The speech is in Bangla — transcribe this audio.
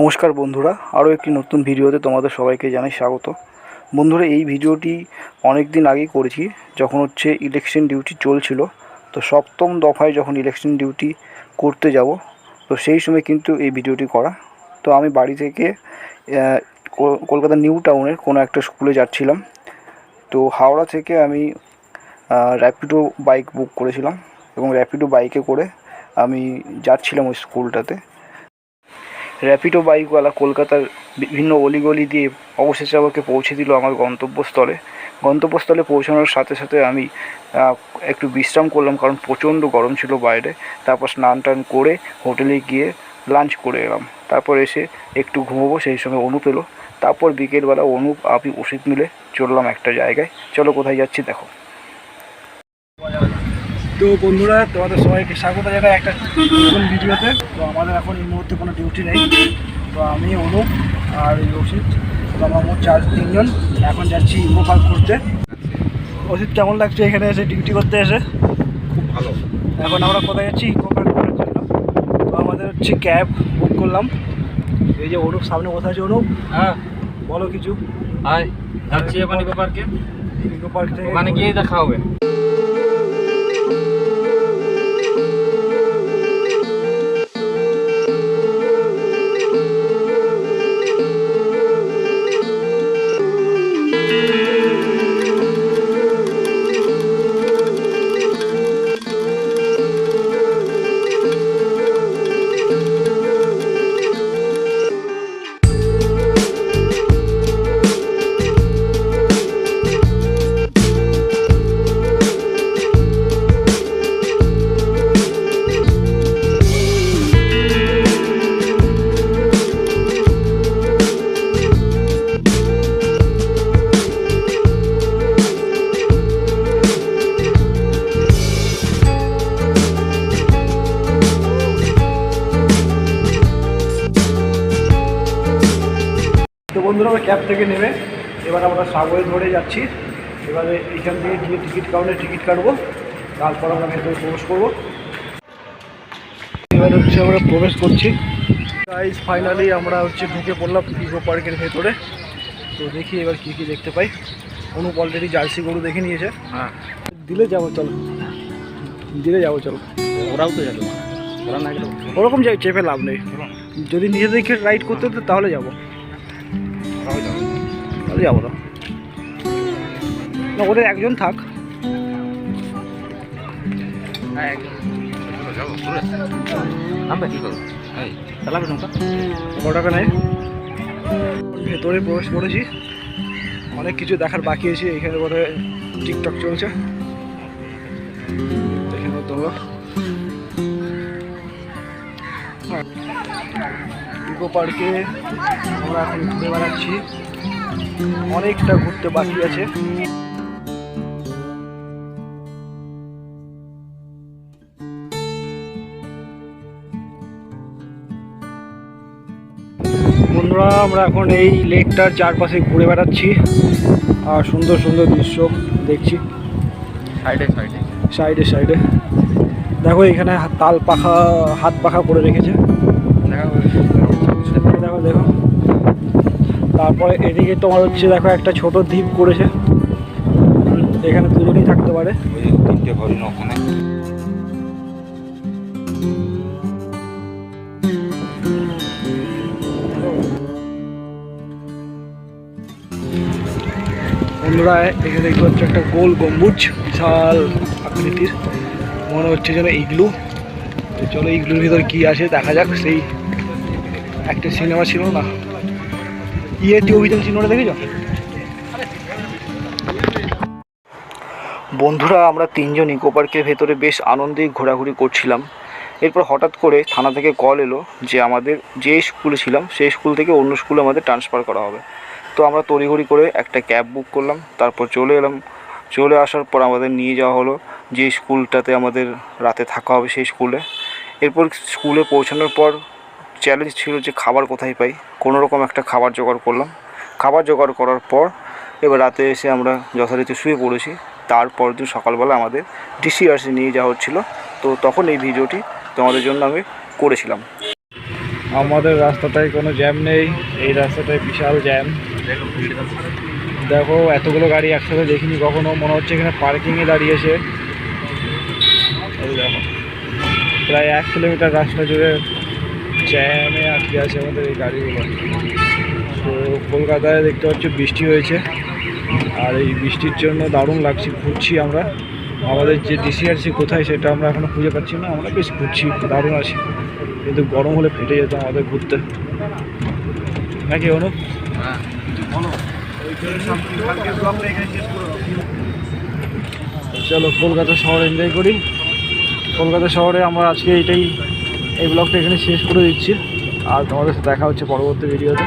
নমস্কার বন্ধুরা, আরও একটি নতুন ভিডিওতে তোমাদের সবাইকে জানাই স্বাগত। বন্ধুরা, এই ভিডিওটি অনেক দিন আগেই করেছি, যখন হচ্ছে ইলেকশন ডিউটি চলছিল। তো সপ্তম দফায় যখন ইলেকশন ডিউটি করতে যাব, তো সেই সময় কিন্তু এই ভিডিওটি করা। তো আমি বাড়ি থেকে কলকাতা নিউ টাউনের কোনো একটা স্কুলে যাচ্ছিলাম। তো হাওড়া থেকে আমি র্যাপিডো বাইক বুক করেছিলাম এবং র্যাপিডো বাইকে করে আমি যাচ্ছিলাম ওই স্কুলটাতে র্যাপিডো বাইকওয়ালা কলকাতার বিভিন্ন অলিগলি দিয়ে অবশেষে আমাকে পৌঁছে দিল আমার গন্তব্যস্থলে। গন্তব্যস্থলে পৌঁছানোর সাথে সাথে আমি একটু বিশ্রাম করলাম কারণ প্রচণ্ড গরম ছিল বাইরে। তারপর স্নান টান করে হোটেলে গিয়ে লাঞ্চ করে এলাম। তারপর এসে একটু ঘুমোবো, সেই সময় অনুপ এলো। তারপর বিকেলবেলা অনুপ আপি ওষুধ মিলে চললাম একটা জায়গায়। চলো কোথায় যাচ্ছি দেখো। তো বন্ধুরা তোমাদের সবাইকে স্বাগত জানাই একটা নতুন ভিডিওতে। তো আমাদের এখন এই মুহূর্তে কোনো ডিউটি নেই। তো আমি অনুপ আর এই অসিত তো আমরা মোট চার তিনজন। এখন যাচ্ছি ইকো পার্ক ঘুরতে অসিত কেমন লাগছে এখানে এসে ডিউটি করতে এসে? খুব ভালো। এখন আমরা কোথায় যাচ্ছি? ইকো পার্ক ঘোরার জন্য। তো আমাদের হচ্ছে ক্যাব বুক করলাম। এই যে অনুপ সামনে বসে আছে অনুপ হ্যাঁ। বলো কিছু। হাই যাচ্ছি এখন ইকো পার্কে ইকো পার্ক থেকে ওখানে গিয়েই দেখা হবে। তো বন্ধুরা আমরা ক্যাব থেকে নেমে এবার আমরা সাবওয়ে ধরে যাচ্ছি। এবারে এখান থেকে গিয়ে টিকিট কাউন্টারে টিকিট কাটবো তারপর আমরা ভেতরে প্রবেশ করব। এবার হচ্ছে আমরা প্রবেশ করছি। গাইজ ফাইনালি আমরা হচ্ছে ঢুকে পড়লাম ইকো পার্কের ভেতরে। তো দেখি এবার কী কী দেখতে পাই। অনুপ অলরেডি জার্সি গরু দেখে নিয়েছে। হ্যাঁ। দিলে যাব চলো। দিলে যাব চলো। ওরাও তো যাবে। ওরা না গেলে ওরকম যাই চেপে লাভ নেই। যদি নিজেদেরকে রাইড করতে হতো তাহলে যাবে। তাহলে যাব না না ওদের একজন থাক। হ্যাঁ চালাবে নৌকা? কত টাকা নেয় ভেতরে প্রবেশ করেছি। অনেক কিছু দেখার বাকি আছে। এখানে বোধ হয় টিকটক চলছে। দেখে নাও তোমরা। ইকো পার্কে আমরা এখন ঘুরে বেড়াচ্ছি। অনেকটা ঘুরতে বাকি আছে। বন্ধুরা আমরা এখন এই লেকটার চারপাশে ঘুরে বেড়াচ্ছি। আর সুন্দর সুন্দর দৃশ্য দেখছি। সাইডে সাইডে। সাইডে সাইডে। দেখো এখানে তাল পাখা হাত পাখা করে রেখেছে। দেখা দেখো দেখো। তারপরে এদিকে তোমার হচ্ছে দেখো একটা ছোট দ্বীপ করেছে। এখানে দুজনেই থাকতে পারে। তিনটে হরিণ ওখানে। বন্ধুরা এখানে দেখতে পাচ্ছ একটা গোল গম্বুজ বিশাল আকৃতির। মনে হচ্ছে যেন ইগলু। তো চলো ইগলুর ভিতর কি আছে দেখা যাক সেই একটা সিনেমা ছিল না। ইয়ে তুই অভিযান সিনেমাটা দেখেছ? বন্ধুরা, আমরা তিনজন ইকো পার্কের ভেতরে বেশ আনন্দেই ঘোরাঘুরি করছিলাম। এরপর হঠাৎ করে থানা থেকে কল এলো যে আমাদের যে স্কুলে ছিলাম, সেই স্কুল থেকে অন্য স্কুলে আমাদের ট্রান্সফার করা হবে। তো আমরা তড়িঘড়ি করে একটা ক্যাব বুক করলাম, তারপর চলে এলাম। চলে আসার পর আমাদের নিয়ে যাওয়া হলো, যে স্কুলটাতে আমাদের রাতে থাকা হবে সেই স্কুলে এরপর স্কুলে পৌঁছানোর পর চ্যালেঞ্জ ছিল যে খাবার কোথায় পাই। কোনো রকম একটা খাবার জোগাড় করলাম। খাবার জোগাড় করার পর এবার রাতে এসে আমরা যথারীতি শুয়ে পড়েছি। তারপর দিন সকালবেলা আমাদের ডিসিআরসি নিয়ে যাওয়া হচ্ছিল। তো তখন এই ভিডিওটি তোমাদের জন্য আমি করেছিলাম। আমাদের রাস্তাটায় কোনো জ্যাম নেই। এই রাস্তাটায় বিশাল জ্যাম দেখো, এতগুলো গাড়ি একসাথে দেখিনি কখনো। মনে হচ্ছে এখানে পার্কিংয়ে দাঁড়িয়েছে। দেখো, প্রায় এক কিলোমিটার রাস্তা জুড়ে জ্যামে আটকে আছে আমাদের এই গাড়িগুলো। তো কলকাতায় দেখতে পাচ্ছি বৃষ্টি হয়েছে। আর এই বৃষ্টির জন্য দারুণ লাগছে, ঘুরছি আমরা। আমাদের যে ডিসিআরসি কোথায় সেটা আমরা এখনও খুঁজে পাচ্ছি না, আমরা বেশ ঘুরছি, দারুণ আছি। কিন্তু গরম হলে ফেটে যেত আমাদের ঘুরতে। নাকি অনুপ? চলো কলকাতা শহর এনজয় করি। কলকাতা শহরে আমরা আজকে এইটাই এই ব্লগটা এখানে শেষ করে দিচ্ছি। আর তোমাদের সাথে দেখা হচ্ছে পরবর্তী ভিডিওতে